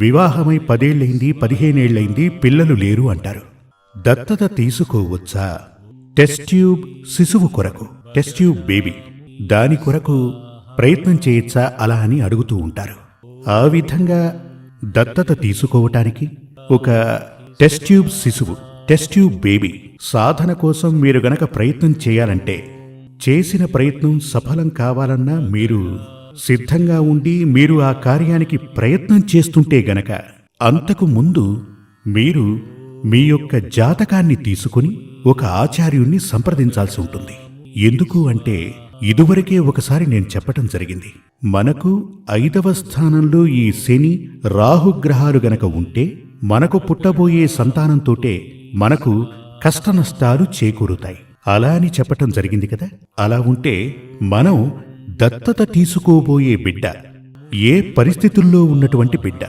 వివాహమై పదేళ్ళైంది పదిహేనేళ్ళైంది పిల్లలు లేరు అంటారు. దత్తత తీసుకోవచ్చా? టెస్ట్ ట్యూబ్ శిశువు కొరకు టెస్ట్ ట్యూబ్ బేబీ దాని కొరకు ప్రయత్నం చేయొచ్చా అలా అని అడుగుతూ ఉంటారు. ఆ విధంగా దత్తత తీసుకోవటానికి ఒక టెస్ట్ ట్యూబ్ శిశువు టెస్ట్ ట్యూబ్ బేబీ సాధన కోసం మీరు గనక ప్రయత్నం చేయాలంటే చేసిన ప్రయత్నం సఫలం కావాలన్నా మీరు సిద్ధంగా ఉండి మీరు ఆ కార్యానికి ప్రయత్నం చేస్తుంటే గనక అంతకు ముందు మీరు మీ యొక్క జాతకాన్ని తీసుకుని ఒక ఆచార్యుణ్ణి సంప్రదించాల్సి ఉంటుంది. ఎందుకు అంటే ఇదివరకే ఒకసారి నేను చెప్పటం జరిగింది. మనకు ఐదవ స్థానంలో ఈ శని రాహుగ్రహాలు గనక ఉంటే మనకు పుట్టబోయే సంతానంతోటే మనకు కష్టనష్టాలు చేకూరుతాయి. అలా అని చెప్పటం జరిగింది కదా? అలా ఉంటే మనం దత్తత తీసుకోబోయే బిడ్డ. ఏ పరిస్థితుల్లో ఉన్నటువంటి బిడ్డ?